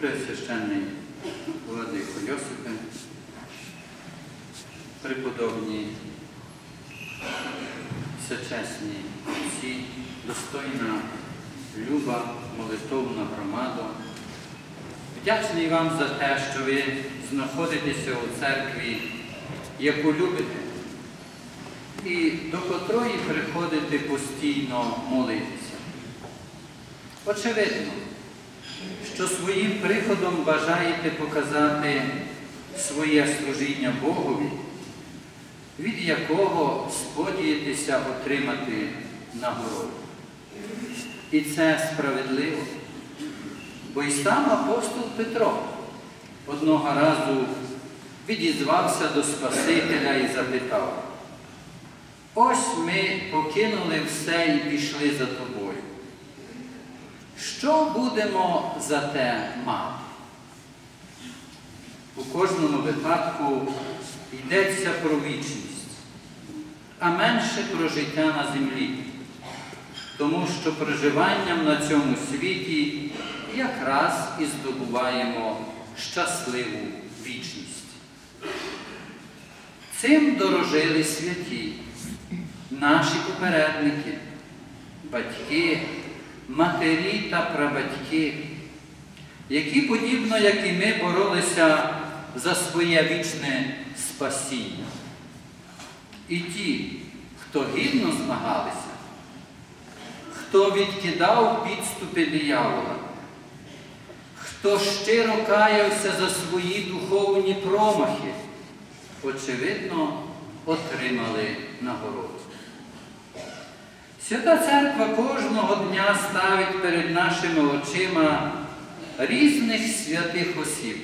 Пресвященний Владико Йосипе, преподобні, всечесні отці, достойна, люба, молитовна громада. Вдячний вам за те, що ви знаходитеся у церкві, яку любите, і до котрої приходите постійно молитися. Очевидно, що своїм приходом бажаєте показати своє служіння Богові, від якого сподієтеся отримати нагороду. І це справедливо. Бо й сам апостол Петро одного разу відізвався до Спасителя і запитав, ось ми покинули все і пішли за тобою. Що будемо за те мати? У кожному випадку йдеться про вічність, а менше про життя на землі, тому що проживанням на цьому світі якраз і здобуваємо щасливу вічність. Цим дорожили святі, наші попередники, батьки, матері та прабатьки, які, подібно як і ми, боролися за своє вічне спасіння. І ті, хто гідно змагалися, хто відкидав підступи диявола, хто щиро каявся за свої духовні промахи, очевидно, отримали нагороду. Свята Церква кожного дня ставить перед нашими очима різних святих осіб,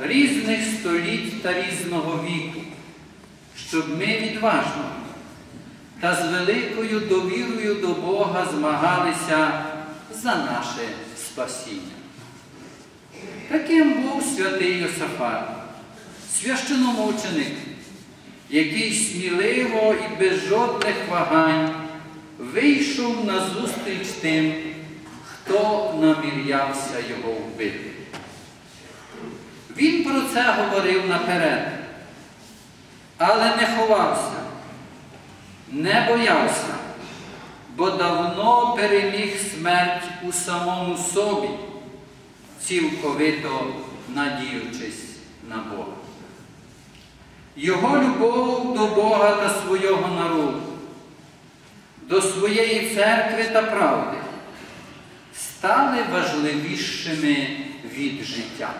різних століть та різного віку, щоб ми відважно та з великою довірою до Бога змагалися за наше спасіння. Таким був святий Йосафат, священомученик, який сміливо і без жодних вагань вийшов на зустріч тим, хто намірявся його вбити. Він про це говорив наперед, але не ховався, не боявся, бо давно переміг смерть у самому собі, цілковито надіючись на Бога. Його любов до Бога та свого народу, до своєї церкви та правди стали важливішими від життя.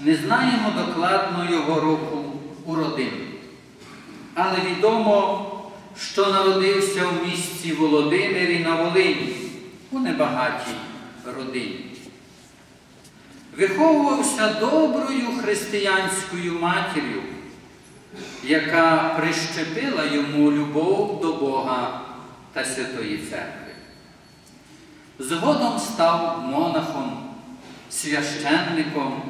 Не знаємо докладно його року у родині, але відомо, що народився в місті Володимирі на Волині у небагатій родині. Виховувався доброю християнською матір'ю, яка прищепила йому любов до Бога та Святої Церкви. Згодом став монахом, священником,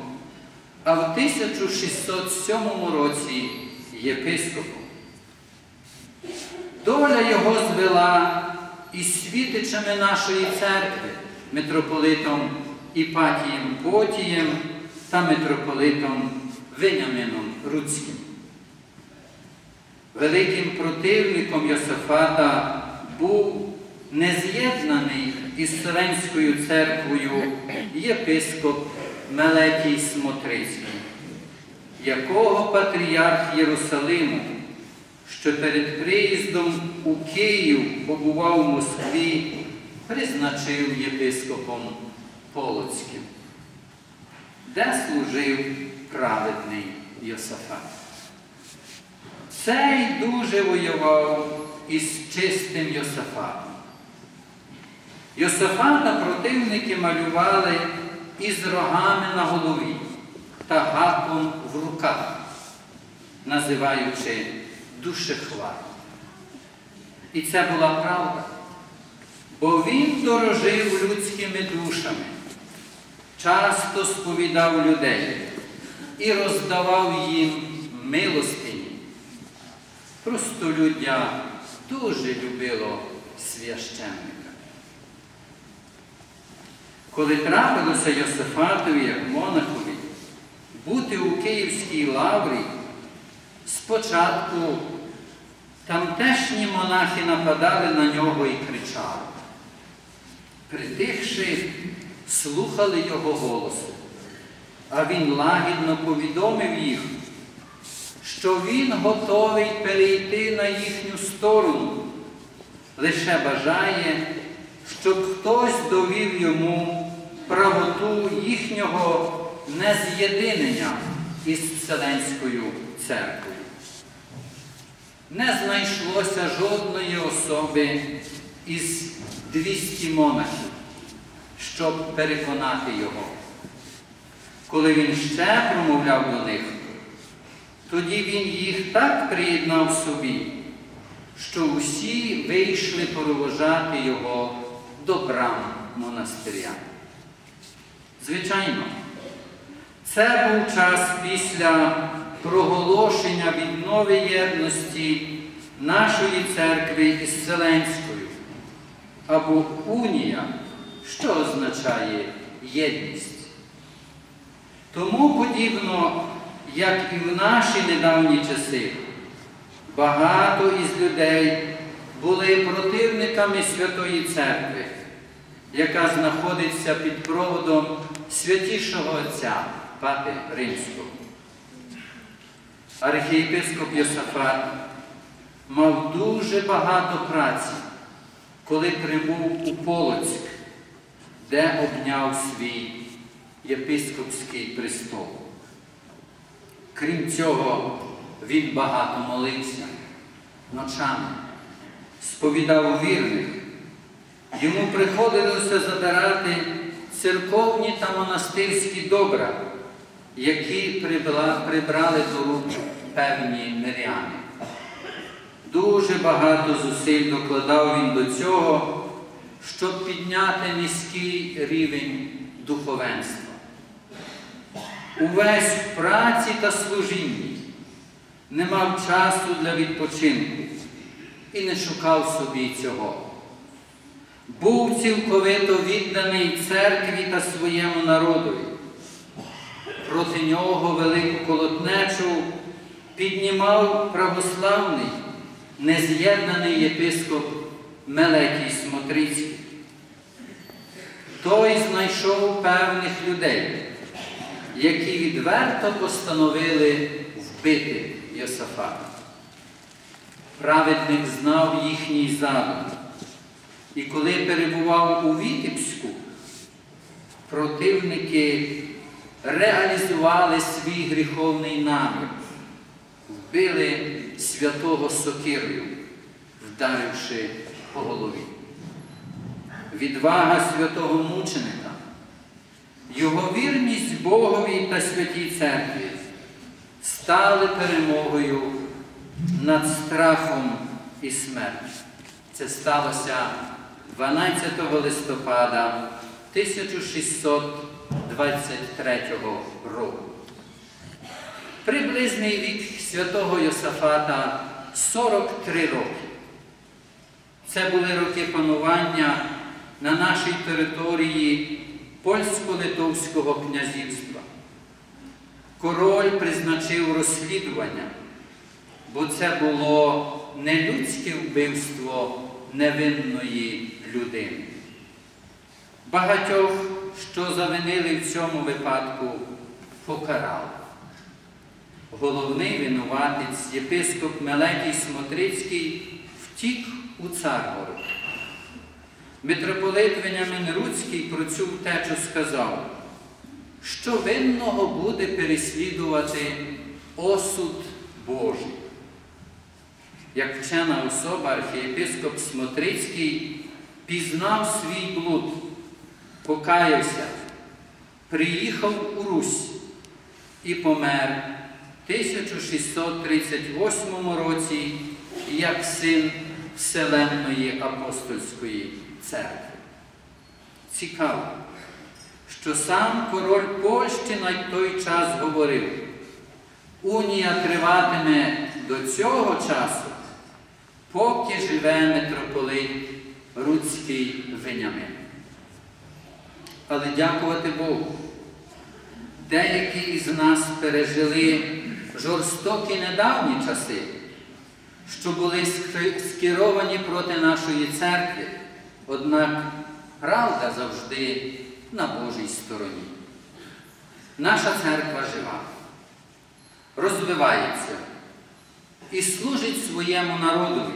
а в 1607 році єпископом. Доля його звела із світичами нашої церкви, митрополитом Іпатієм Потієм та митрополитом Венямином Руцьким. Великим противником Йосифата був нез'єднаний із Вселенською церквою єпископ Мелетій Смотрицький, якого патріарх Єрусалиму, що перед приїздом у Київ побував у Москві, призначив єпископом Полоцьким, де служив праведний Йосафат. Цей дуже воював із чистим Йосафатом. Йосафата противники малювали із рогами на голові та гаком в руках, називаючи душехват. І це була правда, бо він дорожив людськими душами, часто сповідав людей і роздавав їм милостині. Простолюддя дуже любило священника. Коли трапилося Йосифатові, як монахові, бути у Київській лаврі, спочатку тамтешні монахи нападали на нього і кричали. Притихши, слухали його голосу, а він лагідно повідомив їх, що він готовий перейти на їхню сторону, лише бажає, щоб хтось довів йому правоту їхнього нез'єдинення із Вселенською церквою. Не знайшлося жодної особи із 200 монахів, щоб переконати його. Коли він ще промовляв до них, тоді він їх так приєднав собі, що усі вийшли провожати його до брам монастиря. Звичайно, це був час після проголошення віднови єдності нашої церкви із Вселенською, або унія, що означає єдність. Тому подібно, як і в наші недавні часи, багато із людей були противниками Святої Церкви, яка знаходиться під проводом святішого Отця Папи Римського. Архієпископ Йосафат мав дуже багато праці, коли прибув у Полоцьк, де обняв свій єпископський престол. Крім цього, він багато молився ночами, сповідав вірних. Йому приходилося забирати церковні та монастирські добра, які прибрали до рук певні миряни. Дуже багато зусиль докладав він до цього, щоб підняти низький рівень духовенства. Увесь праці та служінні не мав часу для відпочинку і не шукав собі цього. Був цілковито відданий церкві та своєму народові. Проти нього велику колотнечу піднімав православний, нез'єднаний єпископ Мелекій Смотрицький. Той знайшов певних людей, які відверто постановили вбити Йосафата. Праведник знав їхній задум. І коли перебував у Вітебську, противники реалізували свій гріховний намір, вбили святого сокирою, вдаривши по голові. Відвага святого мученика, його вірність Богові та святій церкві стали перемогою над страхом і смертю. Це сталося 12 листопада 1623 року. Приблизний вік святого Йосафата 43 роки. Це були роки панування на нашій території польсько-литовського князівства. Король призначив розслідування, бо це було не людське вбивство невинної людини. Багатьох, що завинили в цьому випадку, покарали. Головний винуватець, єпископ Мелетій Смотрицький, втік у Царгород. Митрополит Веняmin Руцький про цю втечу сказав, що винного буде переслідувати осуд Божий. Як вчена особа, архієпископ Смотрицький пізнав свій блуд, покаявся, приїхав у Русь і помер в 1638 році як син Вселенної апостольської церкви. Цікаво, що сам король Польщі на той час говорив, унія триватиме до цього часу, поки живе митрополит Руцький Венямин. але дякувати Богу. Деякі із нас пережили жорстокі недавні часи, що були скеровані проти нашої церкви, однак правда завжди на Божій стороні. Наша церква жива, розвивається і служить своєму народові.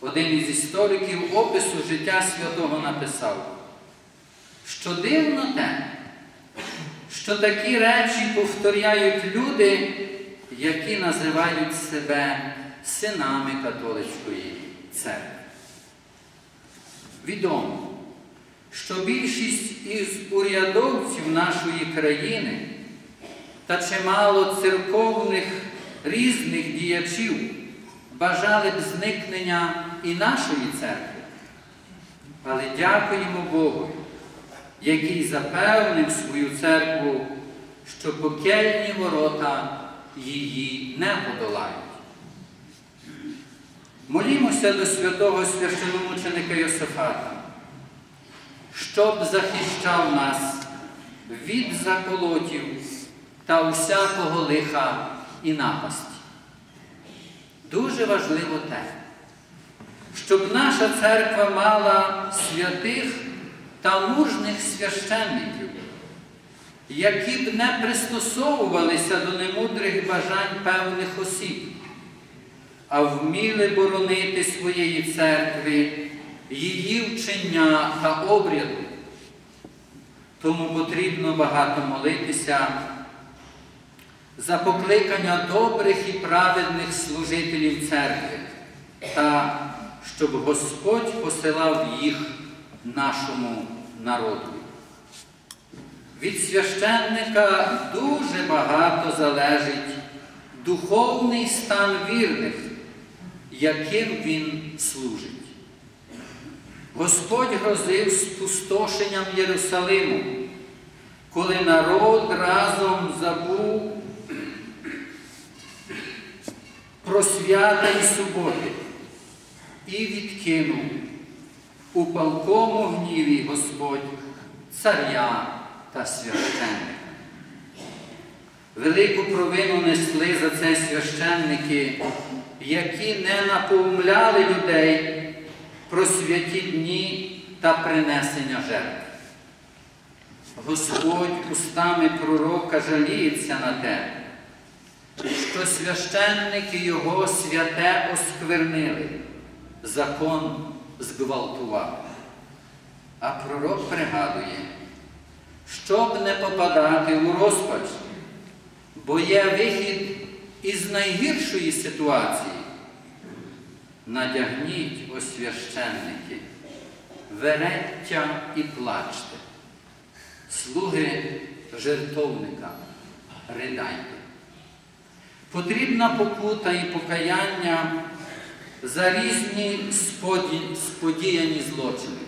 Один із істориків опису життя святого написав, що дивно те, що такі речі повторяють люди, які називають себе синами католицької церкви. Відомо, що більшість із урядовців нашої країни та чимало церковних різних діячів бажали б зникнення і нашої церкви. Але дякуємо Богу, який запевнив свою церкву, що покельні ворота її не подолають. Молімося до святого священомученика Йосифата, щоб захищав нас від заколотів та усякого лиха і напасті. Дуже важливо те, щоб наша церква мала святих та мужних священників, які б не пристосовувалися до немудрих бажань певних осіб, а вміли боронити своєї церкви, її вчення та обряду. Тому потрібно багато молитися за покликання добрих і праведних служителів церкви, та щоб Господь посилав їх нашому народу. Від священника дуже багато залежить духовний стан вірних, яким він служить. Господь грозив спустошенням Єрусалиму, коли народ разом забув про свята і суботи і відкинув у палкому гніві Господь царя та священника. Велику провину несли за це священники, які не напоумляли людей про святі дні та принесення жертв. Господь устами пророка жаліється на те, що священники Його святе осквернили, закон зґвалтував. А пророк пригадує, щоб не попадати у розпач, бо є вихід із найгіршої ситуації. Надягніть, о священники, вереття і плачте, слуги жертовника, ридайте. Потрібна покута і покаяння за різні сподіяні злочини.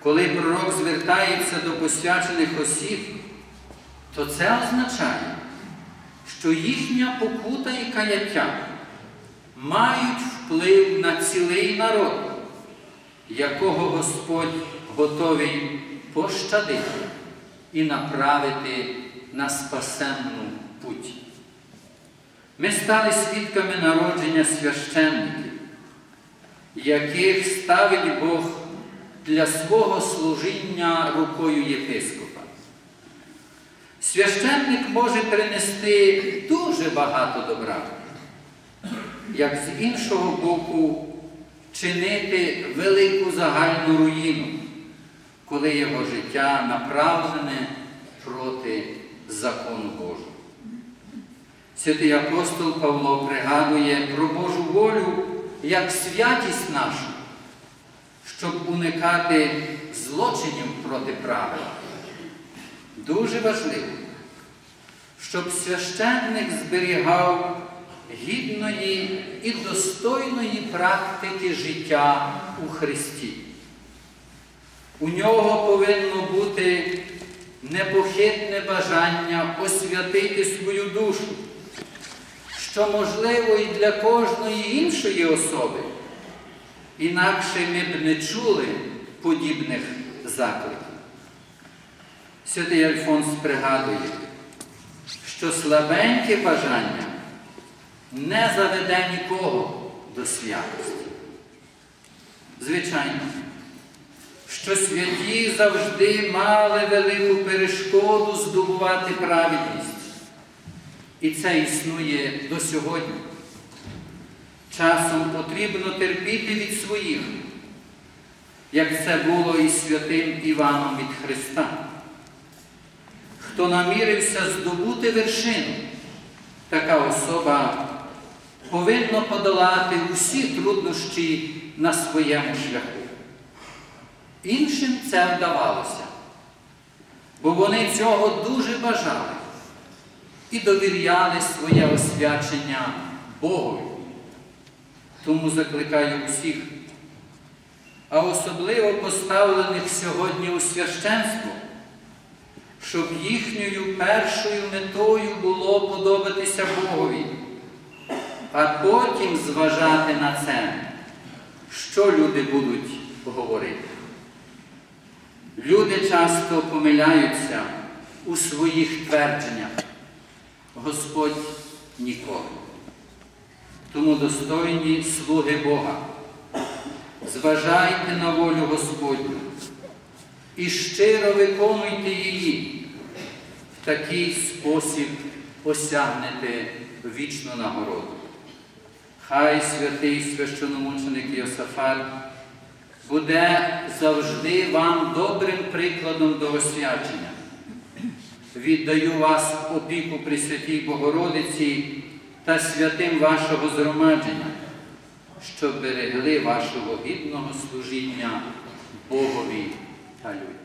Коли пророк звертається до посвячених осіб, то це означає, що їхня покута і каяття мають вплив на цілий народ, якого Господь готовий пощадити і направити на спасенну путь. Ми стали свідками народження священників, яких ставить Бог для свого служіння рукою єпископа. Священник може принести дуже багато добра, як з іншого боку чинити велику загальну руїну, коли його життя направлене проти закону Божого. Святий апостол Павло пригадує про Божу волю як святість нашу, щоб уникати злочинів проти правил. Дуже важливо, щоб священник зберігав гідної і достойної практики життя у Христі. У нього повинно бути непохитне бажання освятити свою душу, що можливо і для кожної іншої особи. Інакше ми б не чули подібних заклики. Святий Альфонс пригадує, що слабеньке бажання не заведе нікого до святості. Звичайно, що святі завжди мали велику перешкоду здобувати праведність. І це існує до сьогодні. Часом потрібно терпіти від своїх, як це було і святим Іваном від Христа. Хто намірився здобути вершину, така особа повинна подолати усі труднощі на своєму шляху. Іншим це вдавалося, бо вони цього дуже бажали і довіряли своє освячення Богові. Тому закликаю усіх, а особливо поставлених сьогодні у священство, щоб їхньою першою метою було подобатися Богові, а потім зважати на це, що люди будуть говорити. Люди часто помиляються у своїх твердженнях. Господь ніколи. Тому достойні слуги Бога, зважайте на волю Господню і щиро виконуйте її, такий спосіб осягнете вічну нагороду. Хай святий священомученик Йосафат буде завжди вам добрим прикладом до освячення. Віддаю вас опіку Пресвятій Богородиці та святим вашого згромадження, щоб берегли вашого гідного служіння Богові та людям.